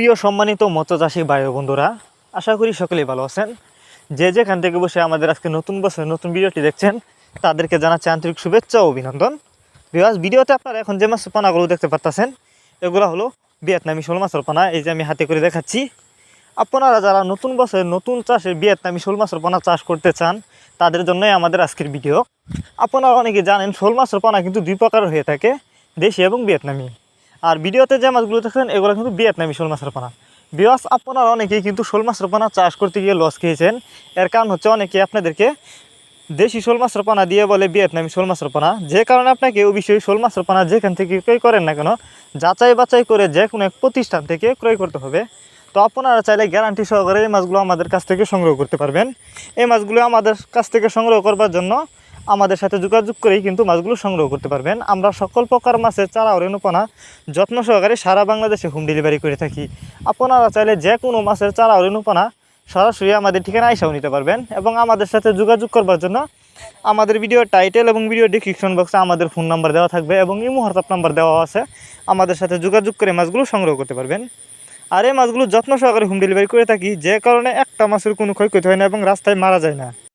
প্রিয় সম্মানিত মৎস্যচাষী ভাই বন্ধুরা, আশা করি সকলেই ভালো আছেন। যে যেখান থেকে বসে আমাদের আজকে নতুন বছর, নতুন ভিডিওটি দেখছেন, তাদেরকে জানাচ্ছি আন্তরিক শুভেচ্ছা ও অভিনন্দন। বিকজ ভিডিওতে আপনারা এখন যে মাছের পানাগুলো দেখতে পারতেছেন, এগুলো হলো ভিয়েতনামি শোল মাছের পানা, এই যে আমি হাতে করে দেখাচ্ছি। আপনারা যারা নতুন বছর, নতুন চাষে ভিয়েতনামি শোল মাছের পানা চাষ করতে চান, তাদের জন্যই আমাদের আজকের ভিডিও। আপনারা অনেকে জানেন, শোল মাছের পানা কিন্তু দুই প্রকার হয়ে থাকে, দেশি এবং ভিয়েতনামি। আর ভিডিওতে যে মাছগুলো দেখছেন, এগুলো কিন্তু ভিয়েতনামি শোল মাছের পানা। বিয়াস আপনারা অনেকেই কিন্তু শোল মাছের পানা চাষ করতে গিয়ে লস খেয়েছেন। এর কারণ হচ্ছে অনেকে আপনাদেরকে দেশি শোল মাছের পানা দিয়ে বলে ভিয়েতনামি শোল মাছের পানা। যে কারণে আপনাকে অবশ্যই শোল মাছের পানা যেখান থেকে ক্রয় করেন না কেন, যাচাই বাছাই করে যে কোনো এক প্রতিষ্ঠান থেকে ক্রয় করতে হবে। তো আপনারা চাইলে গ্যারান্টি সহকারে এই মাছগুলো আমাদের কাছ থেকে সংগ্রহ করতে পারবেন। এই মাছগুলো আমাদের কাছ থেকে সংগ্রহ করবার জন্য আমাদের সাথে যোগাযোগ করেই কিন্তু মাছগুলো সংগ্রহ করতে পারবেন। আমরা সকল প্রকার মাছের চারা ও যত্ন সহকারে সারা বাংলাদেশে হোম ডেলিভারি করে থাকি। আপনারা চাইলে যে কোনো মাছের চারা ও সরাসরি আমাদের ঠিকানা আইসাও নিতে পারবেন এবং আমাদের সাথে যোগাযোগ করবার জন্য আমাদের ভিডিও টাইটেল এবং ভিডিও ডিসক্রিপশন বক্সে আমাদের ফোন নাম্বার দেওয়া থাকবে এবং ইমো হোয়াটসঅ্যাপ নাম্বার দেওয়া আছে। আমাদের সাথে যোগাযোগ করে মাছগুলো সংগ্রহ করতে পারবেন। আর এই মাছগুলো যত্ন সহকারে হোম ডেলিভারি করে থাকি, যে কারণে একটা মাছের কোনো ক্ষয়ক্ষতি হয় না এবং রাস্তায় মারা যায় না।